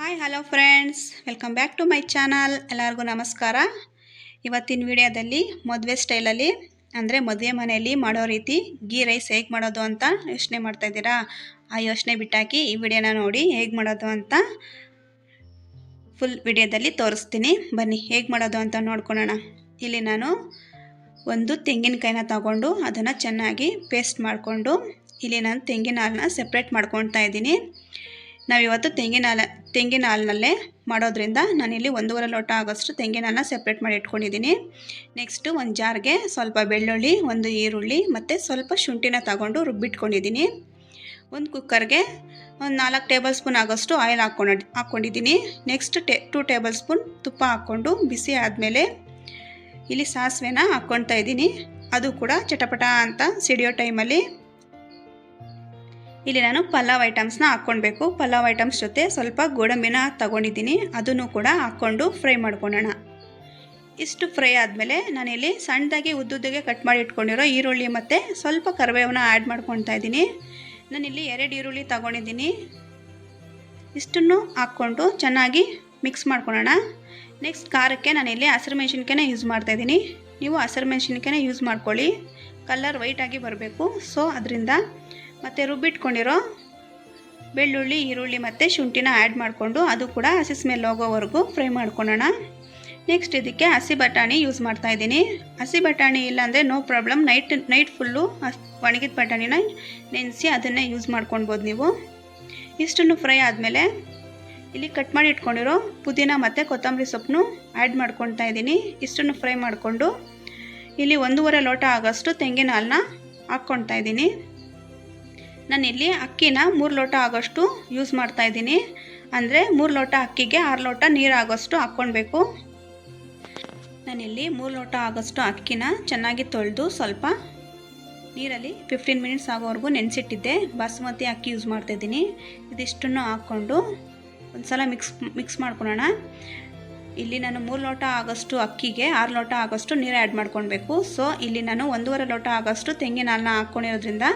Hi hello friends welcome back to my channel ಎಲ್ಲರಿಗೂ ನಮಸ್ಕಾರ. ಇವತ್ತಿನ ವಿಡಿಯೋದಲ್ಲಿ ಮದುವೆ ಸ್ಟೈಲಲ್ಲಿ ಅಂದರೆ ಮದುವೆ ಮನೆಯಲ್ಲಿ ಮಾಡೋ ರೀತಿ ಗೀ ರೈಸ್ ಹೇಗೆ ಮಾಡೋದು ಅಂತ ಯೋಚನೆ ಮಾಡ್ತಾಯಿದ್ದೀರಾ ಆ ಯೋಚನೆ ಬಿಟ್ಟಾಕಿ ಈ ವಿಡಿಯೋನ ನೋಡಿ ಹೇಗೆ ಮಾಡೋದು ಅಂತ ಫುಲ್ ವಿಡಿಯೋದಲ್ಲಿ ತೋರಿಸ್ತೀನಿ. ಬನ್ನಿ, ಹೇಗೆ ಮಾಡೋದು ಅಂತ ನೋಡ್ಕೊಳೋಣ ಇಲ್ಲಿ ನಾನು ಒಂದು ತೆಂಗಿನಕಾಯಿನ ತಗೊಂಡು ಅದನ್ನು ಚೆನ್ನಾಗಿ ಪೇಸ್ಟ್ ಮಾಡಿಕೊಂಡು, ಇಲ್ಲಿ ನಾನು ತೆಂಗಿನ ಹಾಲನ್ನ ಸೆಪ್ರೇಟ್ ಮಾಡ್ಕೊಳ್ತಾ ಇದ್ದೀನಿ. ನಾವಿವತ್ತು ತೆಂಗಿನ ಹಾಲ ತೆಂಗಿನ ಹಾಲಿನಲ್ಲೇ ಮಾಡೋದ್ರಿಂದ ನಾನಿಲ್ಲಿ ಒಂದೂವರೆ ಲೋಟ ಆಗೋಷ್ಟು ತೆಂಗಿನ ಹಾಲನ್ನ ಸೆಪ್ರೇಟ್ ಮಾಡಿ ಇಟ್ಕೊಂಡಿದ್ದೀನಿ. ನೆಕ್ಸ್ಟು ಒಂದು ಜಾರ್ಗೆ ಸ್ವಲ್ಪ ಬೆಳ್ಳುಳ್ಳಿ, ಒಂದು ಈರುಳ್ಳಿ ಮತ್ತು ಸ್ವಲ್ಪ ಶುಂಠಿನ ತಗೊಂಡು ರುಬ್ಬಿಟ್ಕೊಂಡಿದ್ದೀನಿ. ಒಂದು ಕುಕ್ಕರ್ಗೆ ಒಂದು ನಾಲ್ಕು ಟೇಬಲ್ ಸ್ಪೂನ್ ಆಗೋಷ್ಟು ಆಯಿಲ್ ಹಾಕ್ಕೊಂಡು, ಹಾಕ್ಕೊಂಡಿದ್ದೀನಿ. ನೆಕ್ಸ್ಟ್ ಟೆ ಟೂ ಟೇಬಲ್ ಸ್ಪೂನ್ ತುಪ್ಪ ಹಾಕ್ಕೊಂಡು ಬಿಸಿ ಆದಮೇಲೆ ಇಲ್ಲಿ ಸಾಸಿವೆನ ಹಾಕ್ಕೊಳ್ತಾ ಇದ್ದೀನಿ. ಅದು ಕೂಡ ಚಟಪಟ ಅಂತ ಸಿಡಿಯೋ ಟೈಮಲ್ಲಿ ಇಲ್ಲಿ ನಾನು ಪಲಾವ್ ಐಟಮ್ಸ್ನ ಹಾಕ್ಕೊಳ್ಬೇಕು ಪಲಾವ್ ಐಟಮ್ಸ್ ಜೊತೆ ಸ್ವಲ್ಪ ಗೋಡಂಬಿನ ತಗೊಂಡಿದ್ದೀನಿ. ಅದನ್ನು ಕೂಡ ಹಾಕ್ಕೊಂಡು ಫ್ರೈ ಮಾಡ್ಕೊಳ್ಳೋಣ ಇಷ್ಟು ಫ್ರೈ ಆದಮೇಲೆ ನಾನಿಲ್ಲಿ ಸಣ್ಣದಾಗಿ ಉದ್ದುದ್ದಗೆ ಕಟ್ ಮಾಡಿ ಇಟ್ಕೊಂಡಿರೋ ಈರುಳ್ಳಿ ಮತ್ತು ಸ್ವಲ್ಪ ಕರಿಬೇವನ್ನ ಆ್ಯಡ್ ಮಾಡ್ಕೊತಾ ಇದ್ದೀನಿ. ನಾನಿಲ್ಲಿ ಎರಡು ಈರುಳ್ಳಿ ತಗೊಂಡಿದ್ದೀನಿ. ಇಷ್ಟನ್ನು ಹಾಕ್ಕೊಂಡು ಚೆನ್ನಾಗಿ ಮಿಕ್ಸ್ ಮಾಡ್ಕೊಳ್ಳೋಣ ನೆಕ್ಸ್ಟ್ ಖಾರಕ್ಕೆ ನಾನಿಲ್ಲಿ ಹಸಿರು ಮೆಣಸಿನ್ಕಾಯಿನ ಯೂಸ್ ಮಾಡ್ತಾ ಇದ್ದೀನಿ. ನೀವು ಹಸಿರು ಮೆಣಸಿನ್ಕಾಯಿನ ಯೂಸ್ ಮಾಡ್ಕೊಳ್ಳಿ. ಕಲರ್ ವೈಟಾಗಿ ಬರಬೇಕು. ಸೊ ಅದರಿಂದ ಮತ್ತು ರುಬ್ಬಿಟ್ಕೊಂಡಿರೋ ಬೆಳ್ಳುಳ್ಳಿ, ಈರುಳ್ಳಿ ಮತ್ತು ಶುಂಠಿನ ಆ್ಯಡ್ ಮಾಡಿಕೊಂಡು ಅದು ಕೂಡ ಹಸಿ ಸ್ಮೆಲ್ ಹೋಗೋವರೆಗೂ ಫ್ರೈ ಮಾಡ್ಕೊಳ್ಳೋಣ. ನೆಕ್ಸ್ಟ್ ಇದಕ್ಕೆ ಹಸಿ ಬಟಾಣಿ ಯೂಸ್ ಮಾಡ್ತಾ ಇದ್ದೀನಿ. ಹಸಿ ಬಟಾಣಿ ಇಲ್ಲಾಂದರೆ no problem night night full ಒಣಗಿದ ಬಟಾಣಿನ ನೆನೆಸಿ ಅದನ್ನೇ ಯೂಸ್ ಮಾಡ್ಕೊಳ್ಬೋದು ನೀವು. ಇಷ್ಟನ್ನು ಫ್ರೈ ಆದಮೇಲೆ ಇಲ್ಲಿ ಕಟ್ ಮಾಡಿ ಇಟ್ಕೊಂಡಿರೋ ಪುದೀನ ಮತ್ತು ಕೊತ್ತಂಬರಿ ಸೊಪ್ಪನ್ನು ಆ್ಯಡ್ ಮಾಡ್ಕೊತಾ ಇದ್ದೀನಿ. ಇಷ್ಟನ್ನು ಫ್ರೈ ಮಾಡಿಕೊಂಡು ಇಲ್ಲಿ ಒಂದೂವರೆ ಲೋಟ ಆಗೋಷ್ಟು ತೆಂಗಿನ ಹಾಲನ್ನ ಹಾಕ್ಕೊಳ್ತಾ ಇದ್ದೀನಿ. ನಾನಿಲ್ಲಿ ಅಕ್ಕಿನ ಮೂರು ಲೋಟ ಆಗೋಷ್ಟು ಯೂಸ್ ಮಾಡ್ತಾಯಿದ್ದೀನಿ ಅಂದರೆ ಮೂರು ಲೋಟ ಅಕ್ಕಿಗೆ ಆರು ಲೋಟ ನೀರು ಆಗೋಷ್ಟು ಹಾಕ್ಕೊಳ್ಬೇಕು. ನಾನಿಲ್ಲಿ ಮೂರು ಲೋಟ ಆಗೋಷ್ಟು ಅಕ್ಕಿನ ಚೆನ್ನಾಗಿ ತೊಳೆದು ಸ್ವಲ್ಪ ನೀರಲ್ಲಿ ಫಿಫ್ಟೀನ್ ಮಿನಿಟ್ಸ್ ಆಗೋವರೆಗೂ ನೆನೆಸಿಟ್ಟಿದ್ದೆ. ಬಾಸುಮತಿ ಅಕ್ಕಿ ಯೂಸ್ ಮಾಡ್ತಾಯಿದ್ದೀನಿ ಇದಿಷ್ಟನ್ನು ಹಾಕ್ಕೊಂಡು ಒಂದು ಸಲ ಮಿಕ್ಸ್ ಮಿಕ್ಸ್ ಮಾಡ್ಕೊಳ್ಳೋಣ. ಇಲ್ಲಿ ನಾನು ಮೂರು ಲೋಟ ಆಗೋಷ್ಟು ಅಕ್ಕಿಗೆ, ಆರು ಲೋಟ ಆಗೋಷ್ಟು ನೀರು ಆ್ಯಡ್ ಮಾಡ್ಕೊಳ್ಬೇಕು. ಸೊ ಇಲ್ಲಿ ನಾನು ಒಂದೂವರೆ ಲೋಟ ಆಗೋಷ್ಟು ತೆಂಗಿನ ಹಾಲನ್ನ ಹಾಕ್ಕೊಂಡಿರೋದ್ರಿಂದ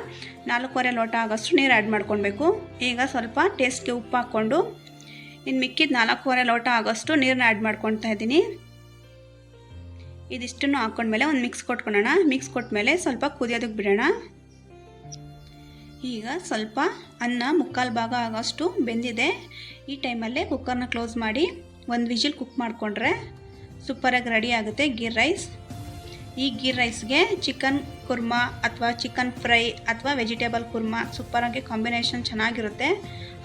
ನಾಲ್ಕೂವರೆ ಲೋಟ ಆಗೋಷ್ಟು ನೀರು ಆ್ಯಡ್ ಮಾಡ್ಕೊಳ್ಬೇಕು. ಈಗ ಸ್ವಲ್ಪ ಟೇಸ್ಟ್ಗೆ ಉಪ್ಪು ಹಾಕ್ಕೊಂಡು ಇನ್ನು ಮಿಕ್ಕಿದ ನಾಲ್ಕೂವರೆ ಲೋಟ ಆಗೋಷ್ಟು ನೀರನ್ನ ಆ್ಯಡ್ ಮಾಡ್ಕೊತಾ ಇದ್ದೀನಿ. ಇದಿಷ್ಟನ್ನು ಹಾಕ್ಕೊಂಡ್ಮೇಲೆ ಒಂದು ಮಿಕ್ಸ್ ಕೊಟ್ಕೊಳ್ಳೋಣ ಮಿಕ್ಸ್ ಕೊಟ್ಮೇಲೆ ಸ್ವಲ್ಪ ಕುದಿಯೋದಕ್ಕೆ ಬಿಡೋಣ. ಈಗ ಸ್ವಲ್ಪ ಅನ್ನ ಮುಕ್ಕಾಲು ಭಾಗ ಆಗೋಷ್ಟು ಬೆಂದಿದೆ. ಈ ಟೈಮಲ್ಲೇ ಕುಕ್ಕರ್ನ ಕ್ಲೋಸ್ ಮಾಡಿ ಒಂದು ವಿಜಿಲ್ ಕುಕ್ ಮಾಡಿಕೊಂಡ್ರೆ ಸೂಪರಾಗಿ ರೆಡಿ ಆಗುತ್ತೆ ಗೀರ್ ರೈಸ್. ಈ ಗೀರ್ ರೈಸ್ಗೆ ಚಿಕನ್ ಕುರ್ಮಾ ಅಥವಾ ಚಿಕನ್ ಫ್ರೈ ಅಥವಾ ವೆಜಿಟೇಬಲ್ ಕುರ್ಮಾ ಸೂಪರಾಗಿ ಕಾಂಬಿನೇಷನ್ ಚೆನ್ನಾಗಿರುತ್ತೆ.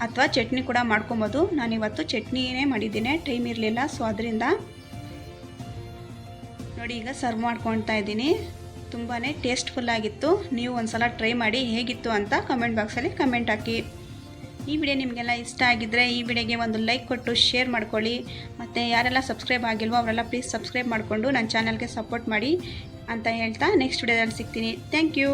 ಅಥವಾ ಚಟ್ನಿ ಕೂಡ ಮಾಡ್ಕೊಬೋದು. ನಾನಿವತ್ತು ಚಟ್ನಿನೇ ಮಾಡಿದ್ದೀನಿ. ಟೈಮ್ ಇರಲಿಲ್ಲ, ಸೊ ಅದರಿಂದ ನೋಡಿ ಈಗ ಸರ್ವ್ ಮಾಡ್ಕೊಳ್ತಾ ಇದ್ದೀನಿ. ತುಂಬಾ ಟೇಸ್ಟ್ಫುಲ್ಲಾಗಿತ್ತು ನೀವು ಒಂದು ಸಲ ಟ್ರೈ ಮಾಡಿ ಹೇಗಿತ್ತು ಅಂತ ಕಮೆಂಟ್ ಬಾಕ್ಸಲ್ಲಿ ಕಮೆಂಟ್ ಹಾಕಿ. ಈ ವಿಡಿಯೋ ನಿಮಗೆಲ್ಲ ಇಷ್ಟ ಆಗಿದ್ದರೆ ಈ ವಿಡಿಯೋಗೆ ಒಂದು ಲೈಕ್ ಕೊಟ್ಟು ಶೇರ್ ಮಾಡ್ಕೊಳ್ಳಿ. ಮತ್ತು ಯಾರೆಲ್ಲ ಸಬ್ಸ್ಕ್ರೈಬ್ ಆಗಿಲ್ವೋ ಅವರೆಲ್ಲ ಪ್ಲೀಸ್ ಸಬ್ಸ್ಕ್ರೈಬ್ ಮಾಡಿಕೊಂಡು ನನ್ನ ಚಾನಲ್ಗೆ ಸಪೋರ್ಟ್ ಮಾಡಿ ಅಂತ ಹೇಳ್ತಾ ನೆಕ್ಸ್ಟ್ ವಿಡಿಯೋದಲ್ಲಿ ಸಿಗ್ತೀನಿ. Thank you.